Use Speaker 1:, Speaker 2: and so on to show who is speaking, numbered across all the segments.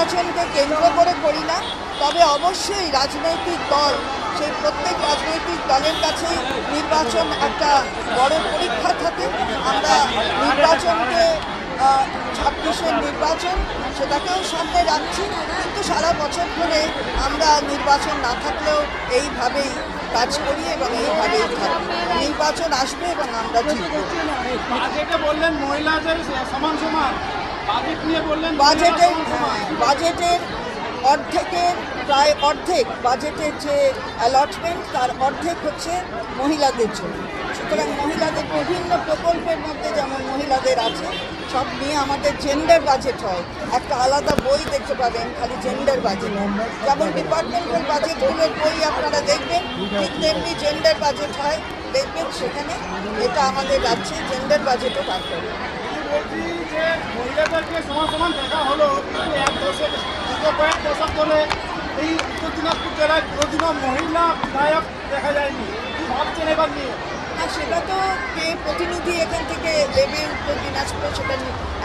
Speaker 1: নির্বাচনকে কেন্দ্র করে করি না, তবে অবশ্যই রাজনৈতিক দল, সেই প্রত্যেক রাজনৈতিক দলের কাছেই নির্বাচন একটা বড় পরীক্ষা থাকে। আমরা নির্বাচনকে ছাব্বিশের নির্বাচন সেটাকেও সামনে রাখছি, কিন্তু সারা বছর ধরে আমরা নির্বাচন না থাকলেও এইভাবেই কাজ করি এবং এইভাবেই থাকি। নির্বাচন আসবে এবং আমরা
Speaker 2: বললেন মহিলাদের সমান সমান
Speaker 1: বাজেটের বাজেটের অর্ধেকের প্রায় অর্ধেক, বাজেটের যে অ্যালটমেন্ট তার অর্ধেক হচ্ছে মহিলাদের জন্য। সুতরাং মহিলাদের বিভিন্ন প্রকল্পের মধ্যে যেমন মহিলাদের আছে, সব নিয়ে আমাদের জেন্ডার বাজেট হয়। একটা আলাদা বই দেখতে পাবেন, খালি জেন্ডার বাজেট যেমন ডিপার্টমেন্টাল বাজেটগুলোর বই আপনারা দেখবেন, ঠিক তেমনি জেন্ডার বাজেট হয়। দেখবেন সেখানে এটা আমাদের রাজ্যে জেন্ডার বাজেটও বার করে।
Speaker 2: যে সমান সমান দেখা হলো। কিন্তু এক দশক দীর্ঘ কয়েক দশক ধরে এই উত্তর দিনাজপুর জেলায় কোনোদিনও মহিলা বিধায়ক দেখা যায়নি। কি ভাবছেন এবার নিয়ে?
Speaker 1: সেটা তো কে প্রতিনিধি এখান থেকে দেবে উত্তর দিনাজপুরে সেটা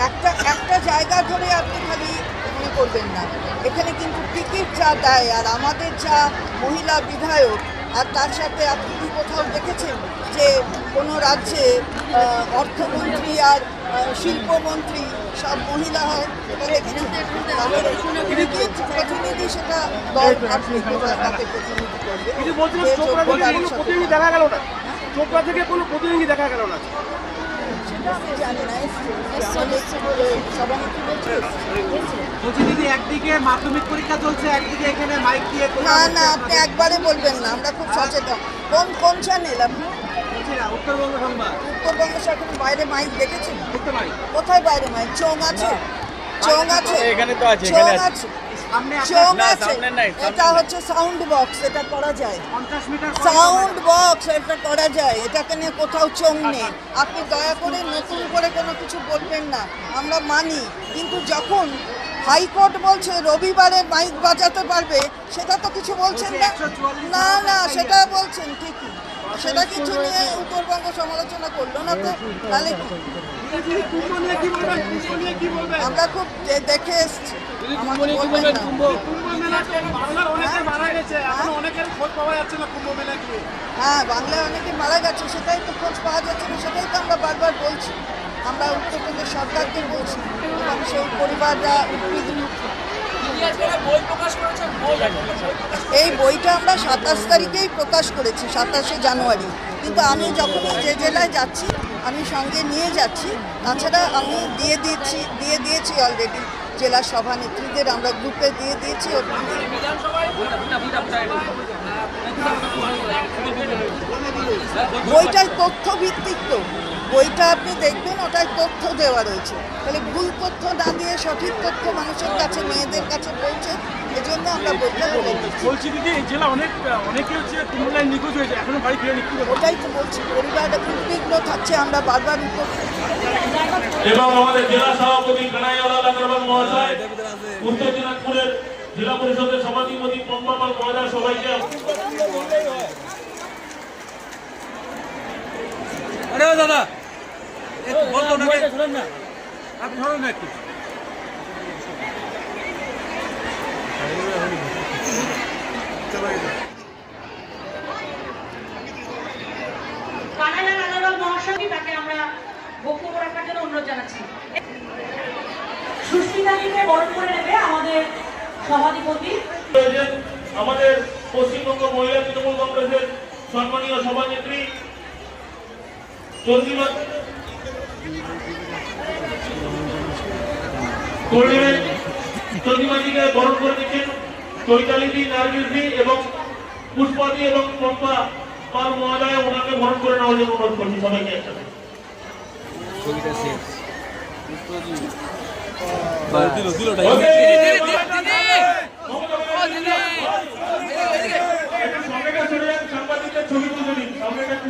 Speaker 1: একটা একটা জায়গা ধরে আপনি খালি মনে করবেন না। এখানে কিন্তু টিকিট যা দেয়, আর আমাদের যা মহিলা বিধায়ক, আর তার সাথে আপনি কি কোথাও দেখেছেন যে কোনো রাজ্যে অর্থমন্ত্রী আর শিল্পমন্ত্রী সব মহিলা হয় প্রতিনিধি সেটা দল আপনি তাকে প্রতিনিধি করবে।
Speaker 2: প্রতিনিধি দেখা গেল না? চোপড়া থেকে কোনো প্রতিনিধি দেখা গেল না?
Speaker 3: মাধ্যমিক পরীক্ষা চলছে একদিকে এখানে মাইক দিয়ে
Speaker 1: না না আপনি একবারে বলবেন না আমরা খুব সচেতন। কোন কোন চ্যানেল আপনি
Speaker 3: না উত্তরবঙ্গ সংবাদ।
Speaker 1: বাইরে মাইক দেখেছেন কোথায় বাইরে মাইক? চোং আছে। চোং আছে।
Speaker 4: এখানে তো আছে,
Speaker 1: চোং আছে।
Speaker 3: সামনে
Speaker 1: আছে।
Speaker 4: সামনে নাই, সামনে
Speaker 1: এটা হচ্ছে সাউন্ড বক্স এটা করা যায়। সাউন্ড বক্স এটা করা যায়। এটাকে নিয়ে কোথাও চোং নেই। আপনি দয়া করে নতুন করে কোনো কিছু বলবেন না। আমরা মানি। কিন্তু যখন হাইকোর্ট বলছে রবিবারে মাইক বাজাতে পারবে সেটা তো কিছু বলছেন না সেটা বলছেন ঠিকই। সেটা কিছু নিয়ে উত্তরবঙ্গ সমালোচনা করল না তো তাহলে আমরা খুব দেখে এসছি।
Speaker 2: গিয়ে।
Speaker 1: হ্যাঁ বাংলায় অনেকে মারা গেছে সেটাই তো খোঁজ পাওয়া যাচ্ছে না সেটাই তো আমরা বারবার বলছি। আমরা উত্তরপ্রদেশ সরকারকে বলছি এবং সেই পরিবাররা উদ্বিগ্ন এই বইটা আমরা সাতাশ তারিখেই প্রকাশ করেছি, সাতাশে জানুয়ারি। কিন্তু আমি যখনই যে জেলায় যাচ্ছি, আমি সঙ্গে নিয়ে যাচ্ছি। তাছাড়া আমি দিয়ে দিয়েছি দিয়ে দিয়েছি অলরেডি জেলা সভানেত্রীদের, আমরা গ্রুপে দিয়ে দিয়েছি। ওদের বইটায় তথ্য ভিত্তিক তো। বইটা আপনি দেখবেন ওটায় তথ্য দেওয়া রয়েছে। তাহলে ভুল তথ্য না দিয়ে সঠিক তথ্য মানুষের কাছে মেয়েদের কাছে পৌঁছে এজন্য আমরা বইটা বলে
Speaker 2: বলছি দিদি এই জেলা অনেক অনেকে হচ্ছে কুম্ভলায় নিখোঁজ হয়েছে এখনও বাড়ি ফিরে নিখোঁজ
Speaker 1: ওটাই তো বলছি পরিবার উদ্বিগ্ন থাকছে আমরা বারবার
Speaker 5: এবং আমাদের জেলা সভাপতি কানাইওয়ালা লাগরবাগ মহাশয় উত্তর দিনাজপুরের জেলা পরিষদের সভাধিপতি পম্পাপাল মহাশয় সবাইকে
Speaker 3: আরে দাদা। বলতো ওনাকে আপনি ধরুন না একটু।
Speaker 6: কানাডা নানারম মহাসঙ্গী তাকে আমরা বক্তব্য রাখার জন্য অনুরোধ জানাচ্ছি। সুস্মিতাদিকে বরণ করে নেবে আমাদের সভাধিপতি।
Speaker 5: আমাদের পশ্চিমবঙ্গ মহিলা তৃণমূল কংগ্রেসের সম্মানীয় সভানেত্রী চন্দ্রিমা। করলেন চন্দ্রিমাজিকে বরণ করে নিচ্ছেন চৈতালিদি নার্গিসদি এবং পুষ্পাদি এবং পম্পা। পাল মহোদয় ওনাকে বরণ করে নেওয়ার জন্য অনুরোধ করছি সবাইকে একসাথে। সাংবাদিকদের ছবি তুলে একটু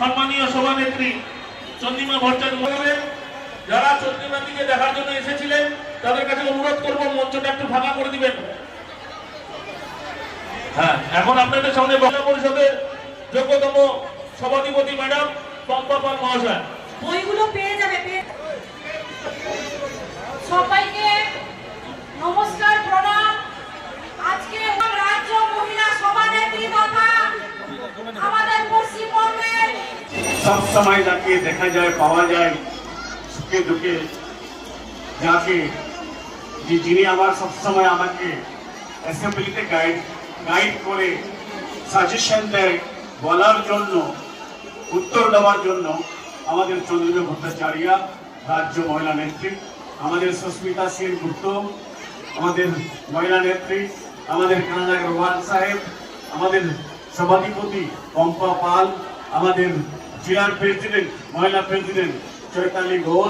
Speaker 5: বন্দে সভানেত্রী চন্দ্রিমা ভট্টাচার্য যারা চন্দ্রিমাদিকে দেখার জন্য এসেছিলেন, তাদের কাছে অনুরোধ করব মঞ্চটা একটু ফাঁকা করে দিবেন। হ্যাঁ এখন আপনাদের সামনে মহিলা পরিষদের যোগ্যতম সভাধিপতি ম্যাডাম পম্পা পাল মহাশয়।
Speaker 6: বইগুলো পেয়ে যাবে সবাইকে নমস্কার, প্রণাম। আজকে রাজ্য মহিলা সভানেত্রী তথা আমাদের পশ্চিমবঙ্গের
Speaker 4: সব সময় যাকে দেখা যায়, পাওয়া যায়, সুখে দুঃখে। যাকে, যে যিনি আমার সবসময় আমাকে অ্যাসেম্বলিতে গাইড গাইড করে সাজেশন দেয় বলার জন্য, উত্তর দেওয়ার জন্য আমাদের চন্দ্রিমা ভট্টাচার্য, রাজ্য মহিলা নেত্রী, আমাদের সুস্মিতা সেন গুপ্ত, আমাদের মহিলা নেত্রী, আমাদের কানাডা রোহান সাহেব, আমাদের সভাধিপতি পম্পা পাল, আমাদের জেলার প্রেসিডেন্ট মহিলা প্রেসিডেন্ট চৈতালি ঘোষ